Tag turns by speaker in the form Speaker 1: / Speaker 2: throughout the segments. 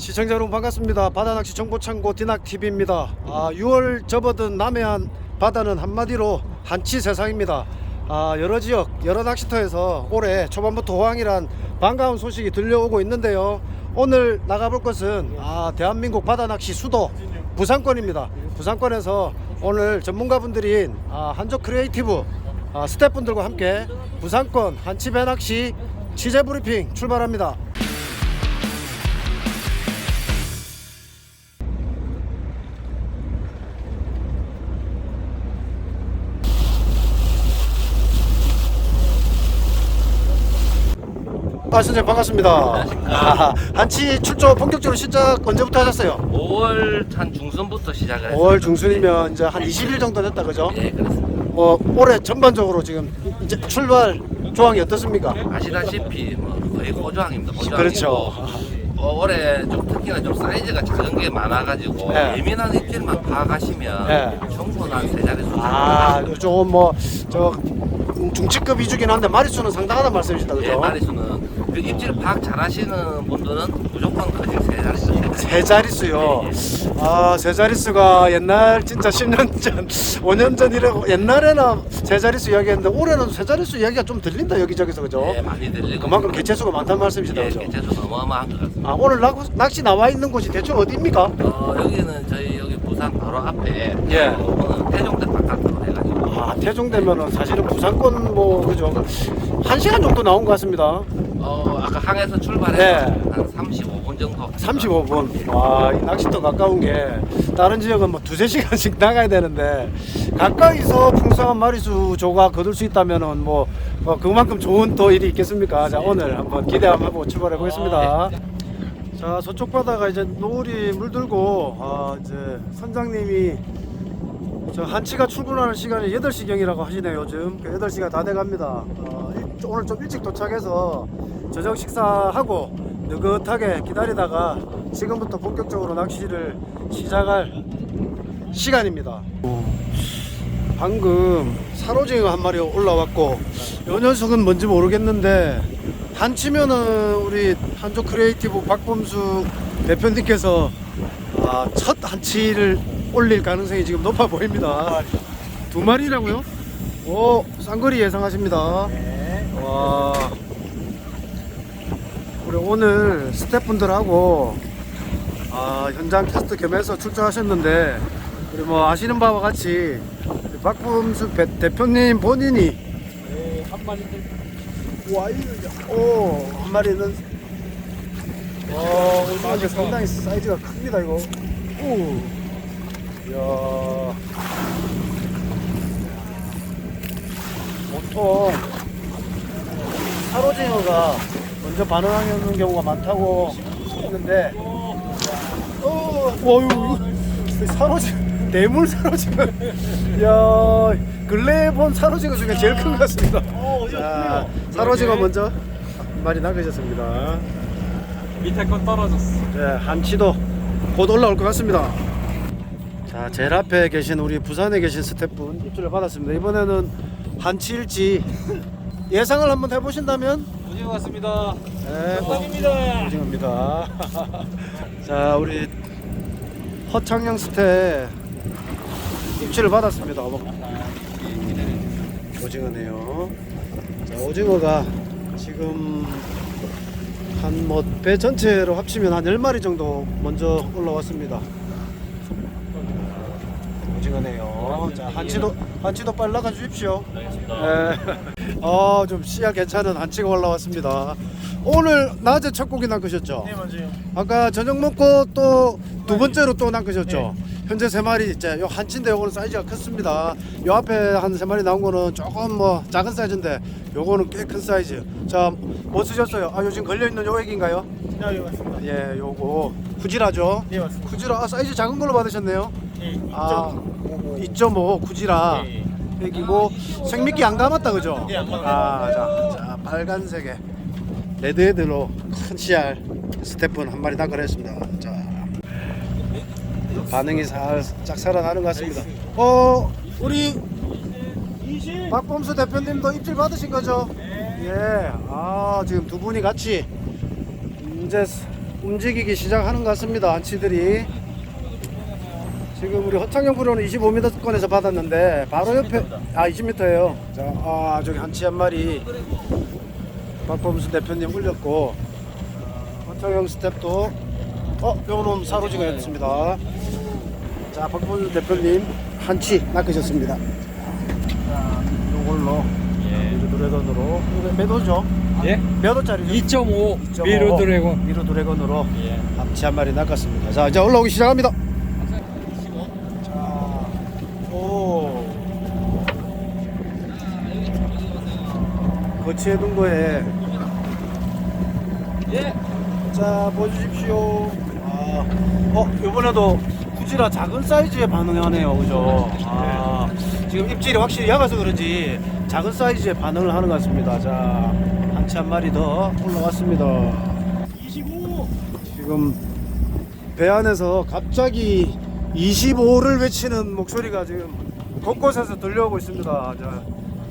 Speaker 1: 시청자 여러분 반갑습니다. 바다낚시 정보창고 디낙TV입니다. 아, 6월 접어든 남해안 바다는 한마디로 한치 세상입니다. 아, 여러 지역, 여러 낚시터에서 올해 초반부터 호황이란 반가운 소식이 들려오고 있는데요. 오늘 나가볼 것은 아, 대한민국 바다낚시 수도 부산권입니다. 부산권에서 오늘 전문가분들인 아, 한족 크리에이티브 아, 스태프분들과 함께 부산권 한치 배낚시 취재 브리핑 출발합니다. 아 선생님 반갑습니다. 아, 한치 출조 본격적으로 시작 언제부터 하셨어요?
Speaker 2: 5월 한 중순부터 시작을 했어요.
Speaker 1: 5월 중순이면 이제 한 20일 정도 됐다 그죠?
Speaker 2: 예, 그렇습니다.
Speaker 1: 뭐 올해 전반적으로 지금 이제 출발 조항이 어떻습니까?
Speaker 2: 아시다시피 뭐 거의 고조항입니다. 고조항이고
Speaker 1: 그렇죠.
Speaker 2: 어, 올해 좀 특히나 좀 사이즈가 작은 게 많아가지고
Speaker 1: 네.
Speaker 2: 예민한 입질만 파가시면
Speaker 1: 네.
Speaker 2: 충분한 세 자릿수
Speaker 1: 아, 조금 뭐 저 중치급 위주긴 한데 마리수는 상당하단 말씀이시다
Speaker 2: 예,
Speaker 1: 그죠?
Speaker 2: 마리수는 그 입질 파악 잘하시는 분들은 무조건 커질 세 자릿수.
Speaker 1: 세 자릿수요. 아, 세 자릿수가 옛날 진짜 10년 전, 5년 전 이라고 옛날에는 세 자릿수 이야기했는데 올해는 세 자릿수 이야기가 좀 들린다 여기저기서 그죠?
Speaker 2: 예, 많이 들리고
Speaker 1: 그만큼 개체수가 많다는 말씀이시다
Speaker 2: 예,
Speaker 1: 그죠?
Speaker 2: 개체수 어마어마한 것 같습니다.
Speaker 1: 아, 오늘 낚, 낚시 나와 있는 곳이 대충 어디입니까?
Speaker 2: 어, 여기는 저희 여기 부산 바로 앞에
Speaker 1: 예.
Speaker 2: 오늘 태종대
Speaker 1: 아, 태종되면은 사실은 부산권 뭐 그죠? 한 시간 정도 나온 것 같습니다.
Speaker 2: 어 아까 항에서 출발해서
Speaker 1: 네.
Speaker 2: 한 35분 정도
Speaker 1: 35분. 와, 이 낚시터 가까운 게 다른 지역은 뭐 두세 시간씩 나가야 되는데 가까이서 풍성한 마리수 조가 거둘 수 있다면은 뭐 어, 그만큼 좋은 또 일이 있겠습니까? 자, 오늘 한번 기대 한번 하고 출발해 보겠습니다. 자, 서쪽 바다가 이제 노을이 물들고 아, 이제 선장님이 저 한치가 출근하는 시간이 8시경이라고 하시네요 요즘. 그 8시가 다 돼갑니다. 어, 일- 오늘 좀 일찍 도착해서 저녁 식사하고 느긋하게 기다리다가 지금부터 본격적으로 낚시를 시작할 시간입니다. 방금 사로징어 한 마리 올라왔고 요 녀석은 뭔지 모르겠는데 한치면은 우리 한족 크리에이티브 박범수 대표님께서 아, 첫 한치를 올릴 가능성이 지금 높아 보입니다. 두 마리라고요? 오, 쌍거리 예상하십니다. 와. 우리 오늘 스태프분들하고 아, 현장 테스트 겸해서 출전하셨는데 우리 뭐 아시는 바와 같이 박범수 배- 대표님 본인이 한 마리 와, 이- 오, 한 마리는 와, 이게 상당히 사이즈가 큽니다, 이거. 오. 이야. 보통 사로징어가 먼저 반응하는 경우가 많다고 했는데, 어, 와, 이거, 이거 사로징어, 대물 사로징어. 이야, 근래에 본 사로징어 중에 제일 큰 것 같습니다. 자, 사로징어 먼저 한 마리 낚으셨습니다.
Speaker 3: 밑에 건 떨어졌어.
Speaker 1: 네, 한치도 곧 올라올 것 같습니다. 자, 제일 앞에 계신 우리 부산에 계신 스태프분 입주를 받았습니다. 이번에는 한치일지 예상을 한번 해보신다면
Speaker 3: 오징어 같습니다.
Speaker 1: 네,
Speaker 3: 감사합니다.
Speaker 1: 오징어입니다. 자, 우리 허창영 스태 입주를 받았습니다. 어머, 오징어네요. 자, 오징어가 지금 한 뭐 배 전체로 합치면 한 10마리 정도 먼저 올라왔습니다. 오징어네요. 자, 한치도 한치도 빨리 나가 주십시오. 네. 어, 좀 씨야 괜찮은 한치가 올라왔습니다. 오늘 낮에 첫 고기 낚으셨죠?
Speaker 3: 네 맞아요.
Speaker 1: 아까 저녁 먹고 또 두 번째로 또 낚으셨죠? 현재 세 마리 이제 요 한치인데 요거는 사이즈가 컸습니다. 요 앞에 한 세 마리 나온 거는 조금 뭐 작은 사이즈인데 요거는 꽤 큰 사이즈. 자, 뭐 쓰셨어요? 아, 요즘 걸려 있는 요 액인가요?
Speaker 3: 네 맞습니다.
Speaker 1: 예, 요거 쿠지라죠?
Speaker 3: 네 맞습니다.
Speaker 1: 쿠지라 아, 사이즈 작은 걸로 받으셨네요.
Speaker 3: 네.
Speaker 1: 아, 2.5 쿠지라
Speaker 3: 네.
Speaker 1: 액이고 생미끼 안 감았다 그죠?
Speaker 3: 네, 안 감았어요.
Speaker 1: 아, 자, 자 빨간색에 레드헤드로 큰 씨알 스태프는 한 마리 낚아냈습니다. 자, 반응이 살짝 살아나는 것 같습니다. 어, 우리 박범수 대표님도 입질 받으신 거죠? 예. 아, 지금 두 분이 같이 이제 움직이기 시작하는 것 같습니다. 한치들이. 지금 우리 허창영 프로는 25m권에서 받았는데 바로 옆에 아 20m예요. 자, 아 저기 한치 한 마리 박범수 대표님 올렸고 허창영 스텝도 어 요놈 사로지가 였습니다. 자 박범수 대표님 한치 낚으셨습니다. 자 요걸로 미르 드래곤으로 이거 몇 호죠?
Speaker 3: 예?
Speaker 1: 몇 호짜리죠?
Speaker 3: 2.5 미루 드래곤.
Speaker 1: 미르 드래곤으로
Speaker 3: 예.
Speaker 1: 한치 한 마리 낚았습니다. 자, 이제 올라오기 시작합니다. 자, 오. 거치해 둔 거에.
Speaker 3: 예.
Speaker 1: 자, 보여주십시오. 아, 어, 이번에도 구지라 작은 사이즈에 반응하네요. 그죠? 아, 지금 입질이 확실히 약아서 그런지 작은 사이즈에 반응을 하는 것 같습니다. 자, 한치 한 마리 더 올라왔습니다. 25! 지금 배 안에서 갑자기 25를 외치는 목소리가 지금 곳곳에서 들려오고 있습니다. 자,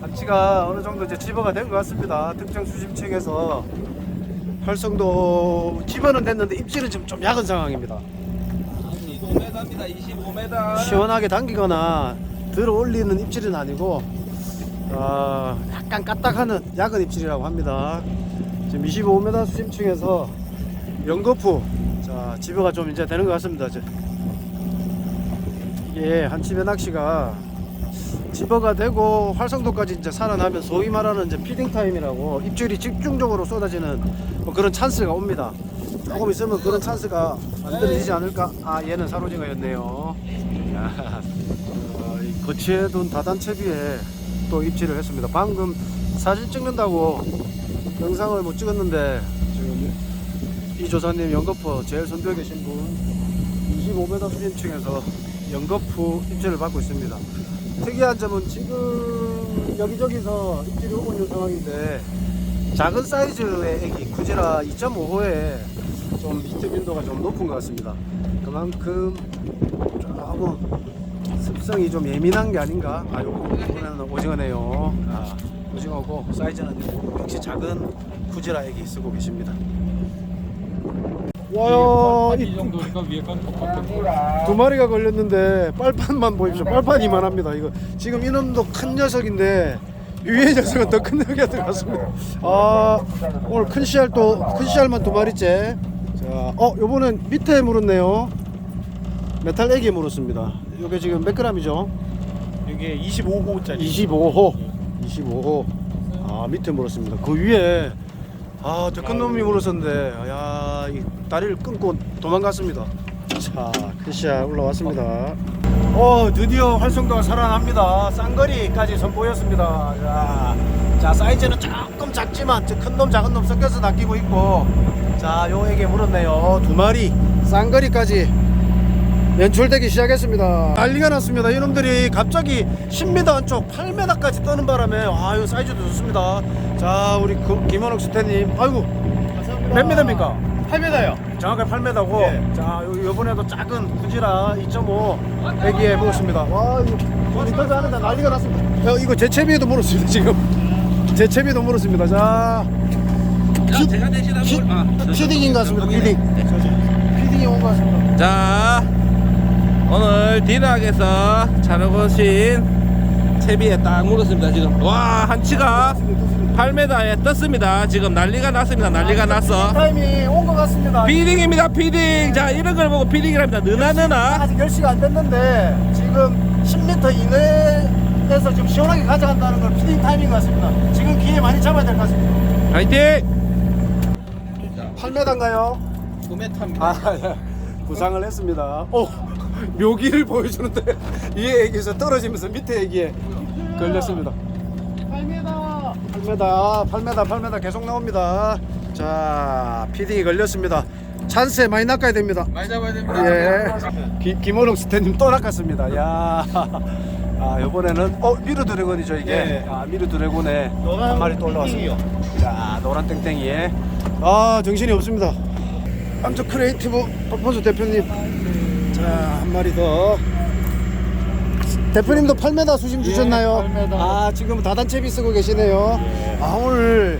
Speaker 1: 한치가 어느 정도 이제 집어가 된 것 같습니다. 특정 수심층에서 활성도 집어는 됐는데 입질은 지금 좀 약은 상황입니다.
Speaker 2: 25m입니다. 25m.
Speaker 1: 시원하게 당기거나 들어 올리는 입질은 아니고 아, 약간 까딱하는 약은 입질이라고 합니다. 지금 25m 수심층에서 연거푸 자 집어가 좀 이제 되는 것 같습니다. 이제. 이게 한치배 낚시가 집어가 되고 활성도까지 이제 살아나면 소위 말하는 이제 피딩 타임이라고 입질이 집중적으로 쏟아지는 뭐 그런 찬스가 옵니다. 조금 있으면 그런 찬스가 만들어지지 않을까? 아 얘는 사로징어였네요. 야, 어, 이 거치해 둔 다단채비에 또 입질을 했습니다. 방금 사진 찍는다고 영상을 못 찍었는데 지금 이 조사님 연거푸 제일 선두에 계신 분 25m 수심층에서 연거푸 입질을 받고 있습니다. 특이한 점은 지금 여기저기서 입질이 오고 있는 상황인데 작은 사이즈의 애기 쿠지라 2.5호에 좀 히트 빈도가 좀 높은 것 같습니다. 그만큼 조금 습성이 좀 예민한 게 아닌가. 아, 요거 이번에는 오징어네요. 아, 오징어고 사이즈는 역시 작은 쿠지라 애기 쓰고 계십니다. 와요,
Speaker 3: 이
Speaker 1: 이
Speaker 3: 정도니까 위에 건 똑같은
Speaker 1: 두 마리가 걸렸는데 빨판만 보십시오. 빨판 이만합니다. 이거 지금 이놈도 큰 녀석인데 위에 녀석은 더 큰 녀석이 들어갔습니다. 아 오늘 큰 씨알 또 큰 씨알만 두 마리째. 자, 어 요번엔 밑에 물었네요. 메탈 애기에 물었습니다. 요게 지금 몇 g이죠?
Speaker 3: 이게 25호짜리.
Speaker 1: 25호. 25호. 아 밑에 물었습니다. 그 위에 아 더 큰 놈이 물었었는데 야 이 다리를 끊고 도망갔습니다. 자 크시아 올라왔습니다. 어 드디어 활성도가 살아납니다. 쌍거리까지 선보였습니다. 자, 자 사이즈는 조금 작지만 큰 놈 작은 놈 섞여서 낚이고 있고 자요 애게 물었네요. 두 마리 쌍거리까지 연출되기 시작했습니다. 난리가 났습니다. 이놈들이 갑자기 10m 안쪽 8m까지 떠는 바람에 아유 사이즈도 좋습니다. 자 우리 그, 김원욱 스태님 아이고 몇 미터입니까?
Speaker 3: 8m요.
Speaker 1: 정확하게 8m고
Speaker 3: 예.
Speaker 1: 자 요- 요번에도 작은 구지라 2.5 애기에 먹었습니다. 와 이거 인터뷰 하는데 난리가 났습니다. 야, 이거 제 채비에도 물었습니다 지금 제 채비에도 물었습니다. 자
Speaker 2: 야, 제가 대신하고
Speaker 1: 피,
Speaker 2: 아,
Speaker 1: 피딩인 것 같습니다. 피딩 피딩이 온 것 같습니다.
Speaker 2: 자, 오늘 디락에서 자르고 신 채비에 딱 물었습니다. 지금 와 한치가 8m에 떴습니다. 지금 난리가 났습니다. 난리가 났어.
Speaker 1: 타임이 온 것 같습니다.
Speaker 2: 피딩입니다. 피딩. 자 이런 걸 보고 피딩이랍니다. 느나 느나.
Speaker 1: 아직 10시가 안 됐는데 지금 10m 이내에서 지금 시원하게 가져간다는 걸 피딩 것 같습니다. 지금 기회 많이 잡아야 될 것 같습니다.
Speaker 2: 파이팅.
Speaker 1: 8m인가요?
Speaker 2: 9m입니다.
Speaker 1: 아, 예. 부상을 했습니다. 오, 묘기를 보여주는데 이 애기에서 떨어지면서 밑에 애기에 걸렸습니다. 8m, 8m, 8m, 8m 계속 나옵니다. 자, 피딩이 걸렸습니다. 찬스에 많이 낚아야 됩니다.
Speaker 2: 많이 잡아야 됩니다.
Speaker 1: 예. 기, 김원웅 스태님 또 낚았습니다. 야. 아, 요번에는 어, 미르 드래곤이죠, 이게.
Speaker 3: 예.
Speaker 1: 아, 미르 드래곤에 한 마리 또 올라왔습니다. 자, 노란 땡땡이에. 아, 정신이 없습니다. 암저 크리에이티브 박본수 대표님. 자, 한 마리 더. 대표님도 8m 수심 주셨나요?
Speaker 3: 8m.
Speaker 1: 아, 지금 다단채비 쓰고 계시네요. 아, 오늘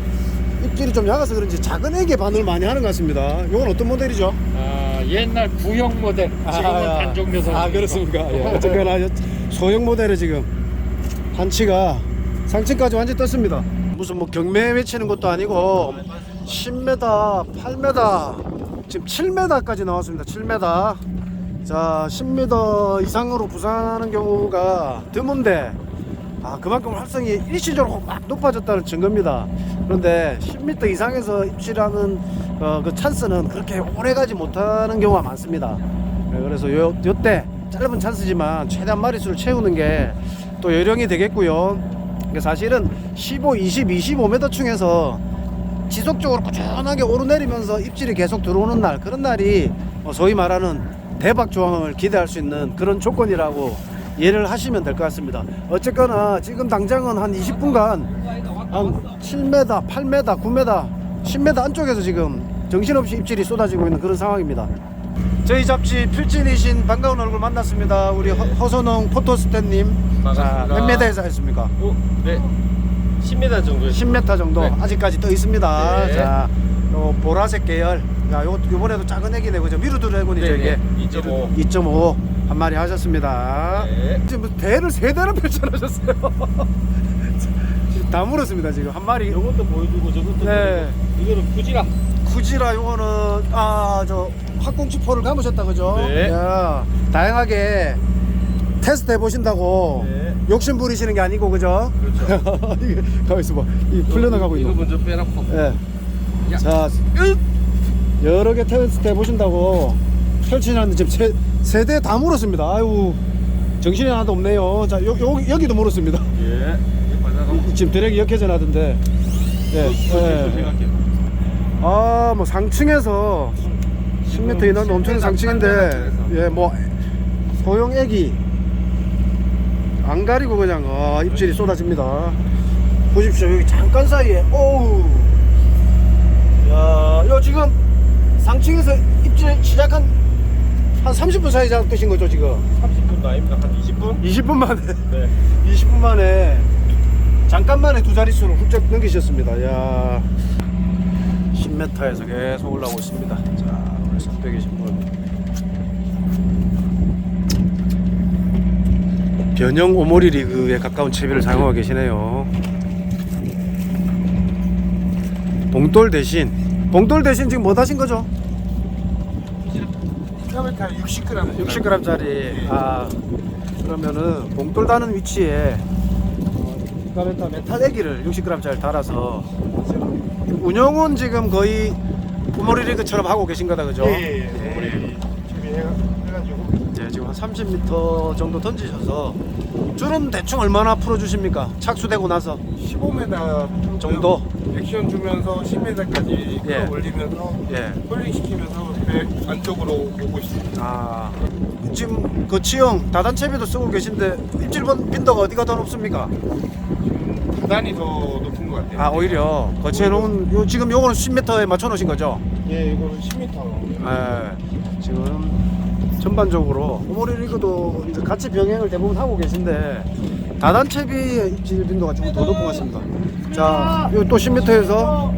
Speaker 1: 입질이 좀 작아서 그런지 작은 애게 반응을 많이 하는 것 같습니다. 이건 어떤 모델이죠?
Speaker 3: 아, 옛날 구형 모델. 지금은
Speaker 1: 아,
Speaker 3: 단종 녀석.
Speaker 1: 아 그렇습니까? 예. 어쨌거나 여- 소형 모델에 지금 한치가 상층까지 완전 떴습니다. 무슨 뭐 경매 외치는 것도 아니고 10m, 8m, 지금 7m까지 나왔습니다. 7m. 자, 10m 이상으로 부상하는 경우가 드문데 아, 그만큼 활성이 일시적으로 막 높아졌다는 증거입니다. 그런데 10m 이상에서 입질하는 어, 그 찬스는 그렇게 오래 가지 못하는 경우가 많습니다. 네, 그래서 요, 요때 짧은 찬스지만 최대한 마리수를 채우는 게 또 요령이 되겠고요. 사실은 15, 20, 25m 층에서 지속적으로 꾸준하게 오르내리면서 입질이 계속 들어오는 날 그런 날이 뭐 소위 말하는 대박 조항을 기대할 수 있는 그런 조건이라고 이해를 하시면 될 것 같습니다. 어쨌거나 지금 당장은 한 20분간 한 7m, 8m, 9m, 10m 안쪽에서 지금 정신없이 입질이 쏟아지고 있는 그런 상황입니다. 저희 잡지 필진이신 반가운 얼굴 만났습니다. 우리 허, 허선홍 포토스탠님. 자, 몇 메다에서 했습니까?
Speaker 4: 오, 네. 10m 정도.
Speaker 1: 10m 정도
Speaker 4: 네.
Speaker 1: 아직까지 떠 있습니다.
Speaker 4: 네.
Speaker 1: 자, 요 보라색 계열. 야, 요 요번에도 작은 애기네 그죠? 미루 드래곤이죠
Speaker 4: 네,
Speaker 1: 이게.
Speaker 4: 네. 2.5.
Speaker 1: 2.5 한 마리 하셨습니다.
Speaker 4: 네.
Speaker 1: 지금 뭐 대를 세 대를 펼쳐놓으셨어요. 지금 다 물었습니다 지금 한 마리.
Speaker 4: 이것도 보여주고 저것도
Speaker 1: 네.
Speaker 4: 보여주고. 이거는 쿠지라.
Speaker 1: 쿠지라 요거는 아 저 학공치포를 감으셨다 그죠?
Speaker 4: 네.
Speaker 1: 야, 다양하게 테스트 해보신다고
Speaker 4: 네.
Speaker 1: 욕심 부리시는 게 아니고 그죠?
Speaker 4: 그렇죠.
Speaker 1: 이게 가만 있어 봐. 이 풀려나가고
Speaker 4: 이거
Speaker 1: 있는.
Speaker 4: 먼저 빼놓고.
Speaker 1: 예.
Speaker 4: 야.
Speaker 1: 자, 여러 개 테스트 해보신다고 펼치놨는데 지금 세, 세대 다 물었습니다. 아유, 정신이 하나도 없네요. 자, 요, 요, 여기도 물었습니다.
Speaker 4: 예. 이거 받아가.
Speaker 1: 지금 드랙이 역해져 나던데. 예. 예. 아, 뭐 상층에서 10m 이내면 엄청 상층인데, 예, 뭐 소형 애기 안 가리고 그냥 아, 입질이 쏟아집니다. 보십시오, 여기 잠깐 사이에, 오우, 야, 요 지금 상층에서 입질 시작한 한 30분 사이 잡으신 거죠 지금?
Speaker 4: 30분도 아닙니다. 한 20분?
Speaker 1: 20분 만에,
Speaker 4: 네.
Speaker 1: 20분 만에 잠깐 만에 두 자릿수를 훌쩍 넘기셨습니다. 야. 10m에서 계속 올라오고 있습니다. 자, 우리 선배 계신 분. 변형 오모리 리그에 가까운 채비를 사용하고 계시네요. 봉돌 대신 봉돌 대신 지금 뭐 하신 거죠?
Speaker 3: 60g.
Speaker 1: 60g짜리. 아 그러면은 봉돌 다는 위치에 가메타 메탈 애기를 60g짜리 달아서 운영은 지금 거의 구모리 리그처럼 하고 계신 거다 그죠?
Speaker 3: 예, 예. 우리 준비 해가지고.
Speaker 1: 네, 지금 한 30m 정도 던지셔서 줄은 대충 얼마나 풀어주십니까? 착수되고 나서
Speaker 3: 15m
Speaker 1: 정도?
Speaker 3: 액션 주면서 10m까지
Speaker 1: 예.
Speaker 3: 끌어올리면서
Speaker 1: 예.
Speaker 3: 홀링 시키면서 배 안쪽으로 오고 있습니다.
Speaker 1: 아 지금 거치형 다단채비도 쓰고 계신데 입질 빈- 빈도가 어디가 더 높습니까?
Speaker 3: 단이 더 높은 것 같아요.
Speaker 1: 아 오히려 거치해놓은 요 지금 요거는 10m에 맞춰 놓으신 거죠?
Speaker 3: 예, 이거는 10m.
Speaker 1: 네, 지금 전반적으로 오모리 리그도 이제 같이 병행을 대부분 하고 계신데 다단채비의 입질 빈도가 조금 더 높은 것 같습니다. 자, 요 또 10m에서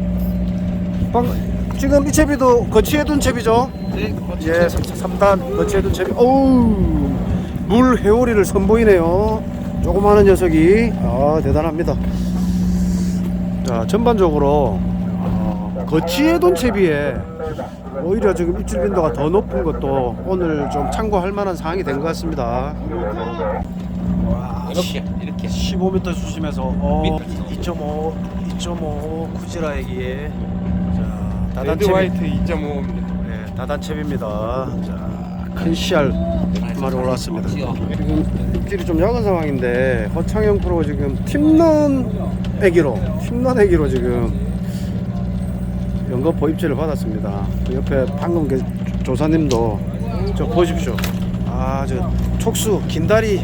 Speaker 1: 지금 이 채비도 거치해둔 채비죠?
Speaker 2: 네,
Speaker 1: 예, 3단 거치해둔 채비. 어우, 물 회오리를 선보이네요. 조그마한 녀석이 아 대단합니다. 자, 전반적으로 어, 거치해둔 채비에 오히려 지금 입질 빈도가 더 높은 것도 오늘 좀 참고할 만한 사항이 된 것 같습니다.
Speaker 2: 이렇게 이렇게
Speaker 1: 15m 수심에서 어, 2.5, 2.5 쿠지라에게 다단
Speaker 3: 레드
Speaker 1: 채비,
Speaker 3: 화이트 2.5입니다.
Speaker 1: 네, 다단 채비입니다. 자, 큰 씨알 한 마리 올라왔습니다. 지금 입질이 좀 약한 상황인데 허창영 프로 지금 팀런 애기로 팀런 애기로 지금 연거포 입질을 받았습니다. 그 옆에 방금 그 조사님도 저 보십시오. 아 저 촉수 긴다리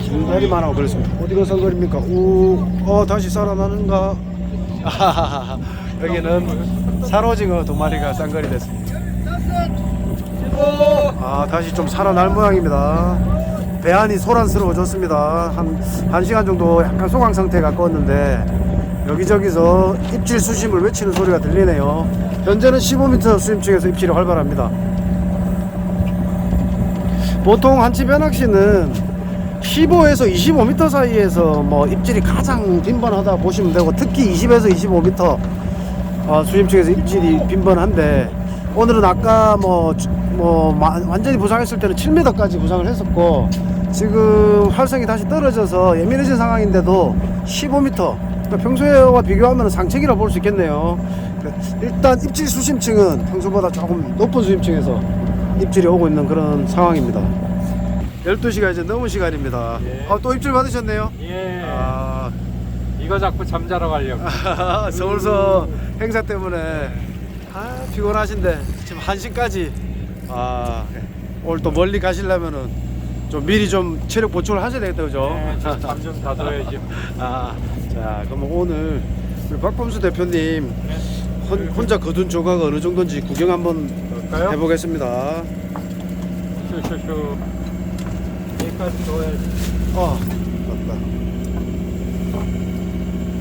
Speaker 1: 긴다리만 하고 그랬습니다. 어디가 선거리입니까? 우, 어 다시 살아나는가? 아하하하. 여기는 사로징어 두 마리가 쌍거리 됐습니다. 아 다시 좀 살아날 모양입니다. 배안이 소란스러워졌습니다. 한, 한 시간 정도 약간 소강 상태에 가까웠는데 여기저기서 입질 수심을 외치는 소리가 들리네요. 현재는 15m 수심층에서 입질이 활발합니다. 보통 한치 변낚시는 15에서 25m 사이에서 뭐 입질이 가장 빈번하다 보시면 되고 특히 20에서 25m 어, 수심층에서 입질이 빈번한데 오늘은 아까 뭐, 주- 뭐 마- 완전히 부상했을 때는 7m까지 부상을 했었고 지금 활성이 다시 떨어져서 예민해진 상황인데도 15m 그러니까 평소와 비교하면 상책이라 볼 수 있겠네요. 일단 입질 수심층은 평소보다 조금 높은 수심층에서 입질이 오고 있는 그런 상황입니다 12시가 이제 넘은 시간입니다
Speaker 4: 예.
Speaker 1: 아, 또 입질 받으셨네요
Speaker 4: 예.
Speaker 1: 아,
Speaker 4: 이거 자꾸 잠자러 가려고.
Speaker 1: 서울서 행사 때문에 아 피곤하신데 지금 1시까지 아 오늘 또 멀리 가시려면은 좀 미리 좀 체력 보충을 하셔야 되겠다 그죠?
Speaker 4: 네, 잠좀 닫아야지.
Speaker 1: 아, 자 그럼 오늘 우리 박범수 대표님 혼, 혼자 거둔 조각 어느 정도인지 구경 한번? 해보겠습니다
Speaker 4: 쇼쇼쇼. 여기까지 넣어야지.
Speaker 1: 어 맞다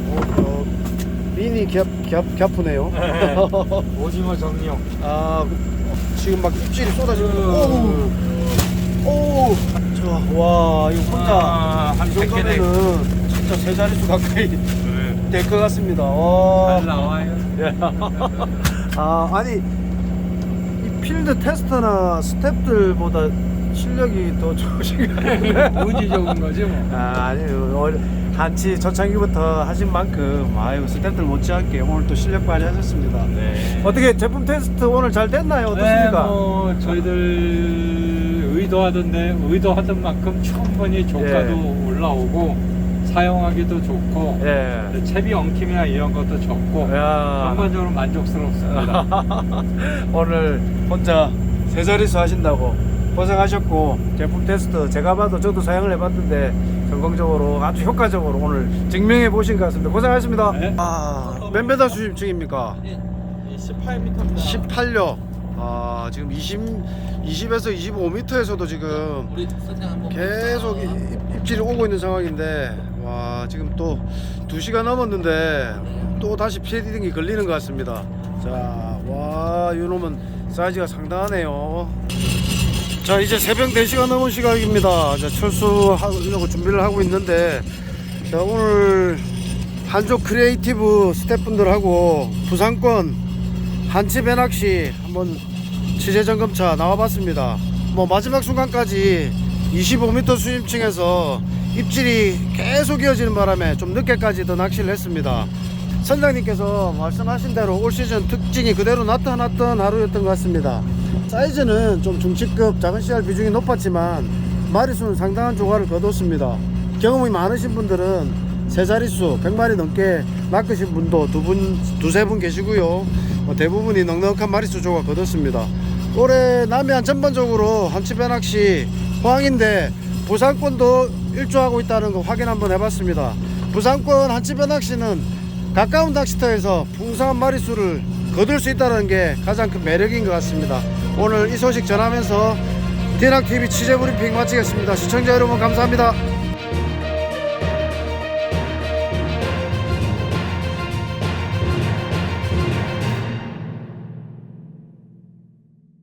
Speaker 1: 오, 어, 미니 겹, 겹, 겹프네요
Speaker 4: 네. 오징어 정령.
Speaker 1: 아 지금 막 입질이 쏟아지고
Speaker 4: 음.
Speaker 1: 오우 저와 이거 혼자
Speaker 4: 아,
Speaker 1: 한이
Speaker 4: 100개 내.
Speaker 1: 정도면은 진짜 세 자릿수 가까이
Speaker 4: 네.
Speaker 1: 될것 같습니다 와.
Speaker 4: 잘 나와요.
Speaker 1: 아 아니 이 필드 테스터나 스탭들보다 실력이 더 좋으신 거 아니에요?
Speaker 4: 운이 좋은 거지 뭐.
Speaker 1: 아 아니요 올- 한치 초창기부터 하신 만큼 아유 스탭들 못지않게 오늘 또 실력 발휘하셨습니다
Speaker 4: 네.
Speaker 1: 어떻게 제품 테스트 오늘 잘 됐나요? 어떻습니까?
Speaker 4: 네, 뭐 저희들 의도하던 데 의도하던 만큼 충분히 조가도
Speaker 1: 예.
Speaker 4: 올라오고 사용하기도 좋고
Speaker 1: 예.
Speaker 4: 채비 엉킴이나 이런 것도 적고
Speaker 1: 야.
Speaker 4: 전반적으로 만족스럽습니다.
Speaker 1: 오늘 혼자 세 자릿수 하신다고 고생하셨고 제품 테스트 제가 봐도 저도 사용을 해봤는데 성공적으로 아주 효과적으로 오늘 증명해 보신 것 같습니다. 고생하셨습니다.
Speaker 4: 네.
Speaker 1: 아, 몇 메다 수심층입니까?
Speaker 4: 18m입니다.
Speaker 1: 18려. 아, 지금 20, 20에서 25m에서도 지금 계속 입- 입질이 오고 있는 상황인데 와 지금 또 2시가 넘었는데 또 다시 피해딩이 걸리는 것 같습니다 자 와 요 놈은 사이즈가 상당하네요 자 이제 새벽 4시가 넘은 시각입니다 자 철수하려고 준비를 하고 있는데 자 오늘 한족 크리에이티브 스태프분들하고 부산권 한치 배낚시 한번 취재 점검차 나와봤습니다. 뭐 마지막 순간까지 25m 수심층에서 입질이 계속 이어지는 바람에 좀 늦게까지 더 낚시를 했습니다. 선장님께서 말씀하신 대로 올 시즌 특징이 그대로 나타났던 하루였던 것 같습니다. 사이즈는 좀 중치급 작은 씨알 비중이 높았지만 마리수는 상당한 조과를 거뒀습니다. 경험이 많으신 분들은 세 자릿수 100마리 넘게 낚으신 분도 두 분, 두세 분 계시고요. 뭐 대부분이 넉넉한 마리수 조가 거뒀습니다. 올해 남해안 전반적으로 한치 배 낚시 호황인데 부산권도 일조하고 있다는 거 확인 한번 해봤습니다. 부산권 한치 배 낚시는 가까운 낚시터에서 풍성한 마리수를 거둘 수 있다는 게 가장 큰 매력인 것 같습니다. 오늘 이 소식 전하면서 디낙TV 취재 브리핑 마치겠습니다. 시청자 여러분 감사합니다.